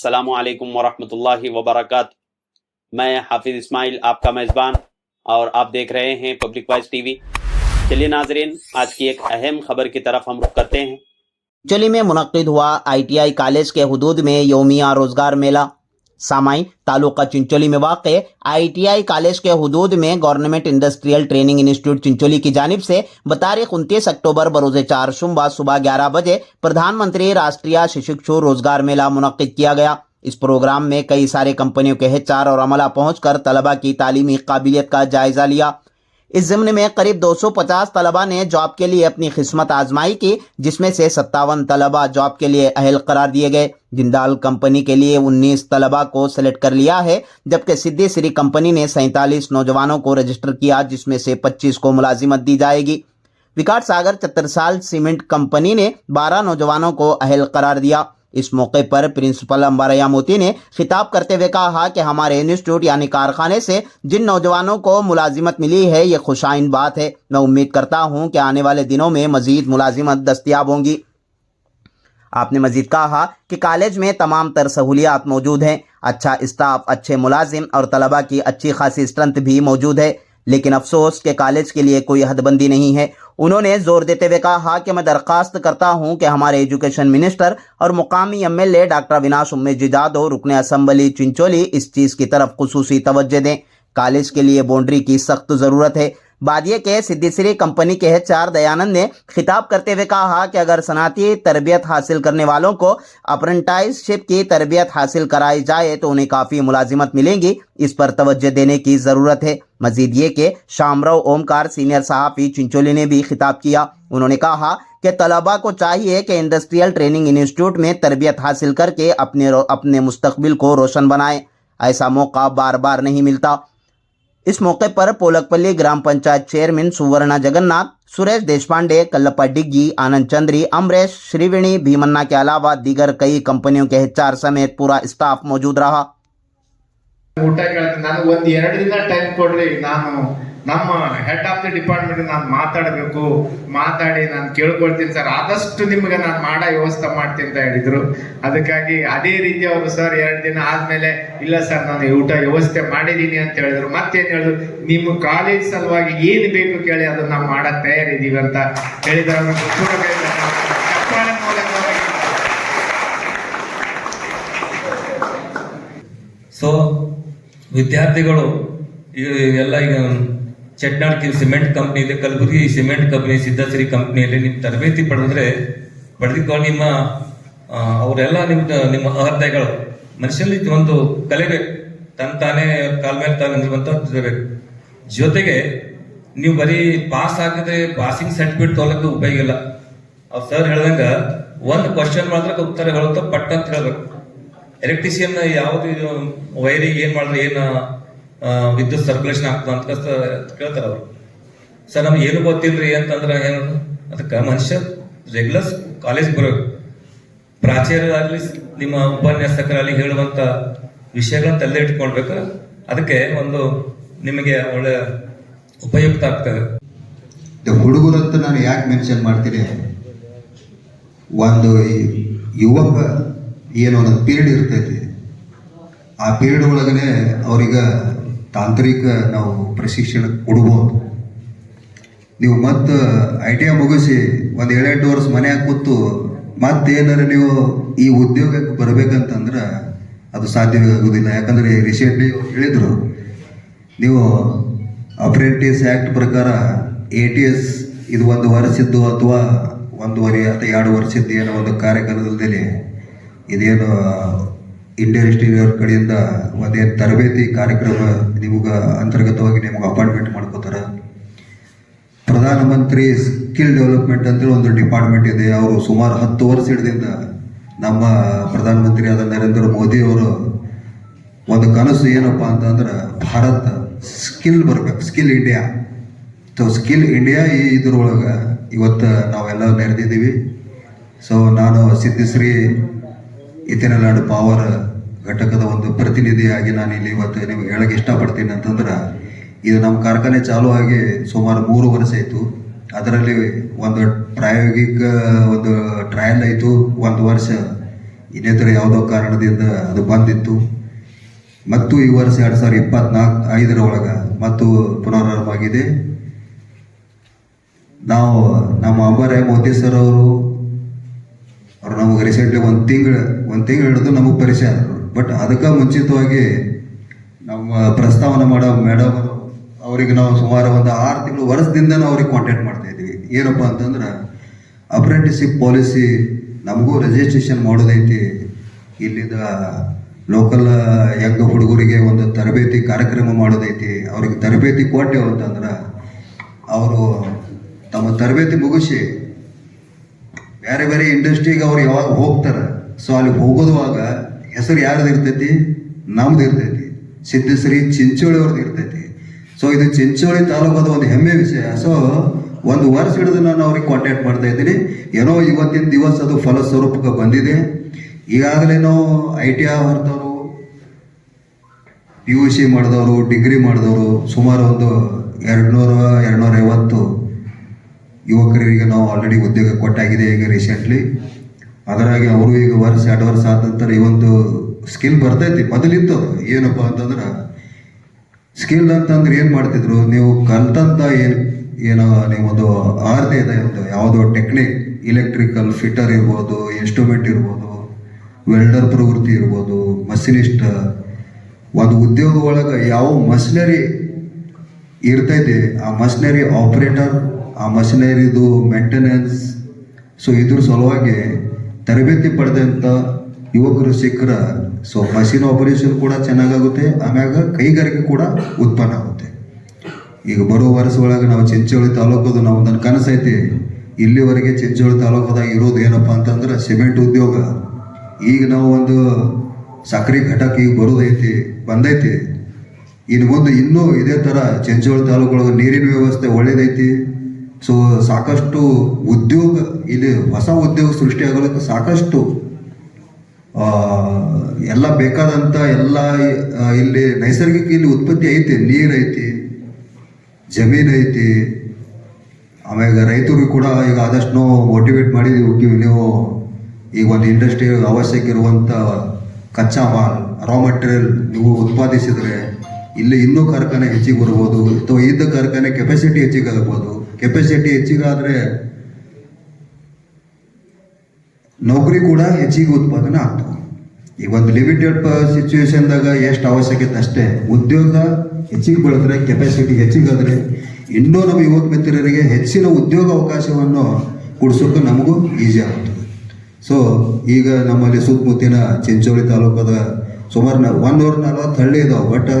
السلام علیکم ورحمۃ اللہ وبرکاتہ۔ میں حافظ اسماعیل، آپ کا میزبان اور آپ دیکھ رہے ہیں پبلک وائز ٹی وی۔ چلیے ناظرین، آج کی ایک اہم خبر کی طرف ہم رخ کرتے ہیں۔ چلی میں منعقد ہوا آئی ٹی آئی کالج کے حدود میں یومیہ روزگار میلہ۔ سامائی تعلقہ چنچولی میں واقع آئی ٹی آئی کالج کے حدود میں گورنمنٹ انڈسٹریل ٹریننگ انسٹیٹیوٹ چنچولی کی جانب سے بتاریخ انتیس اکتوبر بروز چار شمبہ صبح گیارہ بجے پردھان منتری راشٹریہ شکشو روزگار میلہ منعقد کیا گیا۔ اس پروگرام میں کئی سارے کمپنیوں کے ہیچ اور عملہ پہنچ کر طلبہ کی تعلیمی قابلیت کا جائزہ لیا۔ اس ضمن میں قریب دو سو پچاس طلبہ نے جاب کے لیے اپنی قسمت آزمائی کی، جس میں سے ستاون طلبہ جاب کے لیے اہل قرار دیے گئے۔ جندال کمپنی کے لیے انیس طلبہ کو سلیکٹ کر لیا ہے، جبکہ سدھی سری کمپنی نے سینتالیس نوجوانوں کو رجسٹر کیا، جس میں سے پچیس کو ملازمت دی جائے گی۔ وکاٹ ساگر چتر سال سیمنٹ کمپنی نے بارہ نوجوانوں کو اہل قرار دیا۔ اس موقع پر پرنسپل امباریا موتی نے خطاب کرتے ہوئے کہا کہ ہمارے انسٹیٹیوٹ یعنی کارخانے سے جن نوجوانوں کو ملازمت ملی ہے، یہ خوشائن بات ہے۔ میں امید کرتا ہوں کہ آنے والے دنوں میں مزید ملازمت دستیاب ہوں گی۔ آپ نے مزید کہا کہ کالج میں تمام تر سہولیات موجود ہیں۔ اچھا اسٹاف، اچھے ملازم اور طلبہ کی اچھی خاصی اسٹرنتھ بھی موجود ہے۔ لیکن افسوس کہ کالج کے لیے کوئی حد بندی نہیں ہے۔ انہوں نے زور دیتے ہوئے کہا ہاں، کہ میں درخواست کرتا ہوں کہ ہمارے ایجوکیشن منسٹر اور مقامی ایم ایل اے ڈاکٹر اویناش امید اور رکن اسمبلی چنچولی اس چیز کی طرف خصوصی توجہ دیں۔ کالج کے لیے بونڈری کی سخت ضرورت ہے۔ بادیہ کے سدیسری کمپنی کے چار دیانند نے خطاب کرتے ہوئے کہا کہ اگر صنعتی تربیت حاصل کرنے والوں کو اپرنٹائز شپ کی تربیت حاصل کرائی جائے تو انہیں کافی ملازمت ملیں گی۔ اس پر توجہ دینے کی ضرورت ہے۔ مزید یہ کہ شامرو اومکار سینئر صحافی چنچولی نے بھی خطاب کیا۔ انہوں نے کہا کہ طلبہ کو چاہیے کہ انڈسٹریل ٹریننگ انسٹیٹیوٹ میں تربیت حاصل کر کے اپنے اپنے مستقبل کو روشن بنائیں۔ ایسا موقع بار بار نہیں ملتا۔ اس موقع پر پولک پلی گرام پنچایت چیئرمین سورنا جگناتھ سریش دیش پانڈے کلپا ڈگی، آنند چندری، امریش، شریوینی بھیمنا کے علاوہ دیگر کئی کمپنیوں کے ہیچ سمیت پورا اسٹاف موجود رہا۔ ನಮ್ಮ head of the department ನಾನು ಮಾತಾಡಬೇಕು. ಮಾತಾಡಿ ನಾನು ಕೇಳ್ಕೊಳ್ತೀನಿ ಸರ್ ಆದಷ್ಟು ನಿಮಗೆ ನಾನು ಮಾಡೋ ವ್ಯವಸ್ಥೆ ಮಾಡ್ತೀನಿ ಅಂತ ಹೇಳಿದ್ರು. ಅದಕ್ಕಾಗಿ ಅದೇ ರೀತಿ ಅವರು ಸರ್ ಎರಡು ದಿನ ಆದ್ಮೇಲೆ, ಇಲ್ಲ ಸರ್ ನಾನು ಊಟ ವ್ಯವಸ್ಥೆ ಮಾಡಿದ್ದೀನಿ ಅಂತ ಹೇಳಿದ್ರು. ಮತ್ತೇನು ಹೇಳಿದ್ರು? ನಿಮ್ಮ ಕಾಲೇಜ್ ಸಲುವಾಗಿ ಏನು ಬೇಕು ಕೇಳಿ ಅದನ್ನ ನಾವು ಮಾಡಕ್ ತಯಾರಿದ್ದೀವಿ ಅಂತ ಹೇಳಿದ್ರು. ಸೊ ವಿದ್ಯಾರ್ಥಿಗಳು ಎಲ್ಲ ಈಗ ಚೆಟ್ನಾಡ್ ಸಿಮೆಂಟ್ ಕಂಪ್ನಿ ಇದೆ. ಕಲಬುರಗಿ ಸಿಮೆಂಟ್ ಕಂಪ್ನಿ ಸಿದ್ಧಶ್ರೀ ಕಂಪ್ನಿಯಲ್ಲಿ ನಿಮ್ಮ ತರಬೇತಿ ಪಡೆದ್ರೆ ಪಡೆದುಕೊಂಡು ನಿಮ್ಮ ಅವರೆಲ್ಲ ನಿಮ್ದು, ನಿಮ್ಮ ಅರ್ಹತೆಗಳು ಮನುಷ್ಯನಲ್ಲಿ ಒಂದು ಕಲಿಬೇಕು ತನ್ನ ತಾನೇ ಕಾಲ ಮೇಲೆ ತಾನು ನಿಲ್ಲುವಂತ ಇರಬೇಕು ಜೊತೆಗೆ ನೀವು ಬರೀ ಪಾಸ್ ಆಗಿದ್ರೆ ಪಾಸಿಂಗ್ ಸರ್ಟಿಫಿಕೇಟ್ ತೊಗೊಳಕ್ಕೆ ಉಪಯೋಗ ಇಲ್ಲ. ಅವ್ರು ಸರ್ ಹೇಳ್ದಂಗ ಒಂದು ಕ್ವಶನ್ ಮಾತ್ರ ಉತ್ತರ ಹೇಳುತ್ತ ಪಟ್ ಅಂತ ಹೇಳ್ಬೇಕು. ಎಲೆಕ್ಟ್ರಿಷಿಯನ್ ಯಾವ್ದು ವೈರಿಂಗ್ ಏನ್ ಮಾಡಿದ್ರೆ ಏನ್ ವಿದ್ಯುತ್ ಸರ್ಕ್ಯುಲೇಷನ್ ಆಗ್ತದೆ ಅಂತ ಕೇಳ್ತಾರೆ ಅವರು. ಸರ್, ನಮ್ಗೆ ಏನು ಗೊತ್ತಿಲ್ರಿ ಅಂತಂದ್ರೆ ಏನು ಅದಕ್ಕೆ ಮನುಷ್ಯ ರೆಗ್ಯುಲರ್ ಕಾಲೇಜ್ ಬರಬೇಕು ಪ್ರಾಚಾರ್ಯರಾಗಲಿ, ನಿಮ್ಮ ಉಪನ್ಯಾಸಕರಲ್ಲಿ ಹೇಳುವಂತ ವಿಷಯಗಳನ್ನ ತಲೆ ಇಟ್ಕೊಳ್ಬೇಕು. ಅದಕ್ಕೆ ಒಂದು ನಿಮಗೆ ಒಳ್ಳೆ ಉಪಯುಕ್ತ ಆಗ್ತದೆ. ಹುಡುಗರಂತ ನಾನು ಯಾಕೆ ಮೆನ್ಷನ್ ಮಾಡ್ತೀನಿ? ಒಂದು ಯುವಕ ಏನೋ ಒಂದು ಪೀರಿಯಡ್ ಇರ್ತೈತಿ. ಆ ಪೀರಿಯಡ್ ಒಳಗನೆ ಅವ್ರಿಗೆ ತಾಂತ್ರಿಕ ನಾವು ಪ್ರಶಿಕ್ಷಣ ಕೊಡ್ಬೋದು. ನೀವು ಮತ್ತೆ ಐ ಟಿ ಐ ಮುಗಿಸಿ ಒಂದು ಏಳೆಂಟು ವರ್ಷ ಮನ್ಯಾಗ ಕೂತು ಮತ್ತೇನಾರ ನೀವು ಈ ಉದ್ಯೋಗಕ್ಕೆ ಬರಬೇಕಂತಂದ್ರೆ ಅದು ಸಾಧ್ಯವೇ ಆಗೋದಿಲ್ಲ ಯಾಕಂದರೆ ರೀಸೆಂಟ್ಲಿ ಹೇಳಿದರು. ನೀವು ಅಪ್ರೆಂಟಿಸ್ ಆ್ಯಕ್ಟ್ ಪ್ರಕಾರ ಎ ಟಿ ಎಸ್ ಇದು ಒಂದು ವರ್ಷದ್ದು ಅಥವಾ ಒಂದೂವರೆ ಅಥವಾ ಎರಡು ವರ್ಷದ್ದು ಏನೋ ಒಂದು ಕಾರ್ಯಕ್ರಮದಲ್ಲಿ ಇದೇನು ಇಂಡಿಯನ್ ಇನ್ಸ್ಟಿಟ್ಯೂಟ್ ಕಡೆಯಿಂದ ಒಂದೇನು ತರಬೇತಿ ಕಾರ್ಯಕ್ರಮ ನಿಮಗೆ ಅಂತರ್ಗತವಾಗಿ ನಿಮಗೆ ಅಪಾಯಿಂಟ್ಮೆಂಟ್ ಮಾಡ್ಕೋತಾರೆ. ಪ್ರಧಾನಮಂತ್ರಿ ಸ್ಕಿಲ್ ಡೆವಲಪ್ಮೆಂಟ್ ಅಂತ ಒಂದು ಡಿಪಾರ್ಟ್ಮೆಂಟ್ ಇದೆ. ಅವರು ಸುಮಾರು ಹತ್ತು ವರ್ಷ ಹಿಡಿದಿಂದ ನಮ್ಮ ಪ್ರಧಾನಮಂತ್ರಿ ಆದ ನರೇಂದ್ರ ಮೋದಿ ಅವರು ಒಂದು ಕನಸು ಏನಪ್ಪ ಅಂತಂದ್ರೆ ಭಾರತ ಸ್ಕಿಲ್ ಬರ್ಬೇಕು. Skill India so skill India ಈ ಇದ್ರೊಳಗೆ ಇವತ್ತು ನಾವೆಲ್ಲ ನೆರೆದಿದ್ದೀವಿ. ಸೊ ನಾನು ಸಿದ್ಧಿಶ್ರೀ ಇತಿನಲಾಡು ಪವರ್ ಘಟಕದ ಒಂದು ಪ್ರತಿನಿಧಿಯಾಗಿ ನಾನು ಇಲ್ಲಿ ಇವತ್ತು ನಿಮಗೆ ಹೇಳಕ್ಕೆ ಇಷ್ಟಪಡ್ತೀನಿ ಅಂತಂದ್ರೆ, ಇದು ನಮ್ಮ ಕಾರ್ಖಾನೆ ಚಾಲೂ ಆಗಿ ಸುಮಾರು ಮೂರು ವರ್ಷ ಆಯಿತು. ಅದರಲ್ಲಿ ಒಂದು ಪ್ರಾಯೋಗಿಕ ಒಂದು ಟ್ರಯಲ್ ಆಯಿತು. ಒಂದು ವರ್ಷ ಇನ್ನಿತರ ಯಾವುದೋ ಕಾರಣದಿಂದ ಅದು ಬಂದಿತ್ತು. ಮತ್ತು ಈ ವರ್ಷ ಎರಡು ಸಾವಿರದ ಇಪ್ಪತ್ನಾಲ್ಕು, ಐದರ ಒಳಗೆ ಮತ್ತು ಪುನರಾರಂಭವಾಗಿದೆ. ನಾವು ನಮ್ಮ ಅಂಬಾರೆ ಮೋದಿ ಸರ್ ಅವ್ರು ನಮಗೆ ರೀಸೆಂಟ್ಲಿ ಒಂದು ತಿಂಗಳು ಒಂದು ತಿಂಗಳು ಹಿಡಿದು ನಮಗೆ ಪರಿಚಯ ಆದರು. ಬಟ್ ಅದಕ್ಕೆ ಮುಂಚಿತವಾಗಿ ನಮ್ಮ ಪ್ರಸ್ತಾವನೆ ಮಾಡೋ ಮೇಡಮ್ ಅವರಿಗೆ ನಾವು ಸುಮಾರು ಒಂದು ಆರು ತಿಂಗಳು ವರ್ಷದಿಂದ ನಾವು ಅವ್ರಿಗೆ ಕಾಂಟ್ಯಾಕ್ಟ್ ಮಾಡ್ತಾ ಇದ್ವಿ. ಏನಪ್ಪ ಅಂತಂದ್ರೆ ಅಪ್ರೆಂಟಿಸಿಪ್ ಪಾಲಿಸಿ ನಮಗೂ ರಿಜಿಸ್ಟ್ರೇಷನ್ ಮಾಡೋದೈತಿ. ಇಲ್ಲಿದ ಲೋಕಲ್ ಯಂಗ್ ಹುಡುಗರಿಗೆ ಒಂದು ತರಬೇತಿ ಕಾರ್ಯಕ್ರಮ ಮಾಡೋದೈತಿ. ಅವ್ರಿಗೆ ತರಬೇತಿ ಕೊಟ್ಟೆವು ಅಂತಂದ್ರೆ ಅವರು ತಮ್ಮ ತರಬೇತಿ ಮುಗಿಸಿ ಬೇರೆ ಬೇರೆ ಇಂಡಸ್ಟ್ರಿಗೆ ಅವ್ರು ಯಾವಾಗ ಹೋಗ್ತಾರೆ. ಸೊ ಅಲ್ಲಿ ಹೋಗೋದುವಾಗ ಹೆಸರು ಯಾರ್ದು ಇರ್ತೈತಿ? ನಮ್ದು ಇರ್ತೈತಿ. ಸಿದ್ಧಶ್ರೀ ಚಿಂಚೋಳಿ ಅವ್ರದ್ದು ಇರ್ತೈತಿ. ಸೊ ಇದು ಚಿಂಚೋಳಿ ತಾಲೂಕದ ಒಂದು ಹೆಮ್ಮೆ ವಿಷಯ. ಸೊ ಒಂದು ವರ್ಷ ಹಿಡಿದು ನಾನು ಅವ್ರಿಗೆ ಕಾಂಟ್ಯಾಕ್ಟ್ ಮಾಡ್ತಾ ಇದ್ದೀನಿ. ಏನೋ ಇವತ್ತಿನ ದಿವಸ ಅದು ಫಲಸ್ವರೂಪಕ್ಕೆ ಬಂದಿದೆ. ಈಗಾಗಲೇನೋ ಐ ಟಿ ಐ ಹೊರತವರು ಪಿ ಯು ಸಿ ಮಾಡಿದವರು ಡಿಗ್ರಿ ಮಾಡಿದವರು ಸುಮಾರು ಒಂದು ಎರಡುನೂರ ಎರಡುನೂರ ಐವತ್ತು ಯುವಕರಿಗೆ ನಾವು ಆಲ್ರೆಡಿ ಉದ್ಯೋಗ ಕೊಟ್ಟಾಗಿದೆ ಈಗ ರೀಸೆಂಟ್ಲಿ ಅದರಾಗಿ ಅವರು ಈಗ ವರ್ಷ, ಎರಡು ವರ್ಷ ಆದ ನಂತರ ಈ ಒಂದು ಸ್ಕಿಲ್ ಬರ್ತೈತಿ. ಮೊದಲಿತ್ತು ಏನಪ್ಪ ಅಂತಂದ್ರೆ ಸ್ಕಿಲ್ ಅಂತಂದ್ರೆ ಏನು ಮಾಡ್ತಿದ್ರು? ನೀವು ಕಲ್ತಂತ ಏನು, ಏನೋ ನೀವೊಂದು ಆರ್ತೆ ಇದೆ, ಒಂದು ಯಾವುದೋ ಟೆಕ್ನಿಕ್ ಇಲೆಕ್ಟ್ರಿಕಲ್ ಫಿಟರ್ ಇರ್ಬೋದು ಇನ್ಸ್ಟ್ರೂಮೆಂಟ್ ಇರ್ಬೋದು ವೆಲ್ಡರ್ ಪ್ರವೃತ್ತಿ ಇರ್ಬೋದು ಮಷಿನಿಸ್ಟ್ ಒಂದು ಉದ್ಯೋಗ ಒಳಗೆ ಯಾವ ಮಷಿನರಿ ಇರ್ತೈತಿ, ಆ ಮಷಿನರಿ ಆಪರೇಟರ್ ಆ ಮಷಿನರಿದು ಮೇಂಟೆನೆನ್ಸ್ ಸೊ ಇದ್ರ ಸಲುವಾಗಿ ತರಬೇತಿ ಪಡೆದಂಥ ಯುವಕರು ಸಿಕ್ಕರ ಸೊ ಮಷಿನ್ ಆಪರೇಷನ್ ಕೂಡ ಚೆನ್ನಾಗಾಗುತ್ತೆ, ಆಮ್ಯಾಗ ಕೈಗಾರಿಕೆ ಕೂಡ ಉತ್ಪನ್ನ ಆಗುತ್ತೆ. ಈಗ ಬರೋ ವರ್ಷ ಒಳಗೆ ನಾವು ಚಿಂಚೋಳಿ ತಾಲೂಕದು ನಾವು ನನ್ನ ಕನಸೈತಿ ಇಲ್ಲಿವರೆಗೆ ಚಿಂಚೋಳಿ ತಾಲೂಕದಾಗ ಇರೋದು ಏನಪ್ಪ ಅಂತಂದ್ರೆ ಸಿಮೆಂಟ್ ಉದ್ಯೋಗ. ಈಗ ನಾವು ಒಂದು ಸಕ್ಕರೆ ಘಟಕ ಈಗ ಬರೋದೈತಿ, ಬಂದೈತಿ. ಇನ್ನು ಮುಂದೆ ಇನ್ನೂ ಇದೇ ಥರ ಚಿಂಚೋಳಿ ತಾಲೂಕೊಳಗೆ ನೀರಿನ ವ್ಯವಸ್ಥೆ ಒಳ್ಳೇದೈತಿ. ಸೊ ಸಾಕಷ್ಟು ಉದ್ಯೋಗ, ಇಲ್ಲಿ ಹೊಸ ಉದ್ಯೋಗ ಸೃಷ್ಟಿಯಾಗಲಿಕ್ಕೆ ಸಾಕಷ್ಟು ಎಲ್ಲ ಬೇಕಾದಂಥ ಎಲ್ಲ ಇಲ್ಲಿ ನೈಸರ್ಗಿಕ ಇಲ್ಲಿ ಉತ್ಪತ್ತಿ ಐತಿ, ನೀರು ಐತಿ, ಜಮೀನು ಐತಿ. ಆಮೇಲೆ ರೈತರು ಕೂಡ ಈಗ ಆದಷ್ಟು ನಾವು ಮೋಟಿವೇಟ್ ಮಾಡಿದೀವಿ ನೀವು ಈಗ ಒಂದು ಇಂಡಸ್ಟ್ರಿ ಅವಶ್ಯಕ ಇರುವಂಥ ಕಚ್ಚಾ ಮಾಲ್ ರಾ ಮಟೀರಿಯಲ್ ನೀವು ಉತ್ಪಾದಿಸಿದರೆ, ಇಲ್ಲಿ ಇನ್ನೂ ಕಾರ್ಖಾನೆ ಹೆಚ್ಚಿಗೆ ಬರ್ಬೋದು, ಅಥವಾ ಇದ್ದ ಕಾರ್ಖಾನೆ ಕೆಪಾಸಿಟಿ ಹೆಚ್ಚಿಗೆ ಆಗ್ಬೋದು. ಕೆಪಾಸಿಟಿ ಹೆಚ್ಚಿಗಾದರೆ ನೌಕರಿ ಕೂಡ ಹೆಚ್ಚಿಗೆ ಉತ್ಪಾದನೆ ಆಗ್ತದೆ. ಈಗ ಒಂದು ಲಿಮಿಟೆಡ್ ಸಿಚುವೇಶನ್ದಾಗ ಎಷ್ಟು ಅವಶ್ಯಕತೆ ಅಷ್ಟೇ. ಉದ್ಯೋಗ ಹೆಚ್ಚಿಗೆ ಬೆಳೆದ್ರೆ ಕೆಪಾಸಿಟಿ ಹೆಚ್ಚಿಗಾದ್ರೆ ಇನ್ನೂ ನಮ್ಮ ಯುವಕ ಮಿತ್ರರಿಗೆ ಹೆಚ್ಚಿನ ಉದ್ಯೋಗ ಅವಕಾಶವನ್ನು ಕೊಡಿಸೋಕೆ ನಮಗೂ ಈಸಿ ಆಗುತ್ತೆ ಸೊ ಈಗ ನಮ್ಮಲ್ಲಿ ಸುತ್ತಮುತ್ತಿನ ಚಿಂಚೋಳಿ ತಾಲೂಕದ ಸುಮಾರು ನ ಅವರ್ ನಲ್ವತ್ತು ಹಳ್ಳಿ ಇದಾವೆ ಬಟ್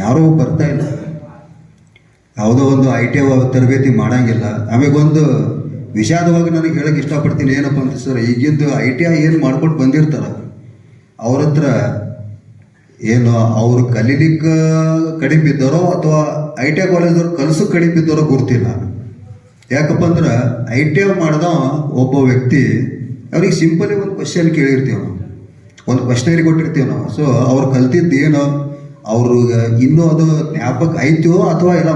ಯಾರೂ ಬರ್ತಾ ಇಲ್ಲ. ಯಾವುದೋ ಒಂದು ಐ ಟಿ ತರಬೇತಿ ಮಾಡೋಂಗಿಲ್ಲ. ಆಮೇಲೆ ಒಂದು ವಿಷಾದವಾಗಿ ನನಗೆ ಹೇಳಕ್ಕೆ ಇಷ್ಟಪಡ್ತೀನಿ ಏನಪ್ಪ ಅಂತ ಸರ್, ಈಗಿದ್ದು ಐ ಟಿ ಐ ಏನು ಮಾಡ್ಕೊಂಡು ಬಂದಿರ್ತಾರೆ? ಅವ್ರ ಹತ್ರ ಏನು ಅವರು ಕಲೀಲಿಕ್ಕೆ ಕಡಿಮೆ ಬಿದ್ದಾರೋ ಅಥವಾ ಐ ಟಿ ಐ ಕಾಲೇಜ್ದವ್ರು ಕಲಸು ಕಡಿಮೆ ಬಿದ್ದಾರೋ ಗೊತ್ತಿಲ್ಲ. ಯಾಕಪ್ಪ ಅಂದ್ರೆ ಐ ಟಿ ಐ ಮಾಡ್ದ ಒಬ್ಬ ವ್ಯಕ್ತಿ ಅವ್ರಿಗೆ ಸಿಂಪಲಿ ಒಂದು ಕ್ವಶನ್ ಕೇಳಿರ್ತೀವಿ ನಾವು. ಒಂದು ಕ್ವಶನರಿ ಕೊಟ್ಟಿರ್ತೀವಿ ನಾವು. ಸೊ ಅವ್ರು ಕಲ್ತಿದ್ದು ಏನು? ಅವ್ರಿಗೆ ಇನ್ನೂ ಅದು ಜ್ಞಾಪಕ ಐತೋ ಅಥವಾ ಎಲ್ಲ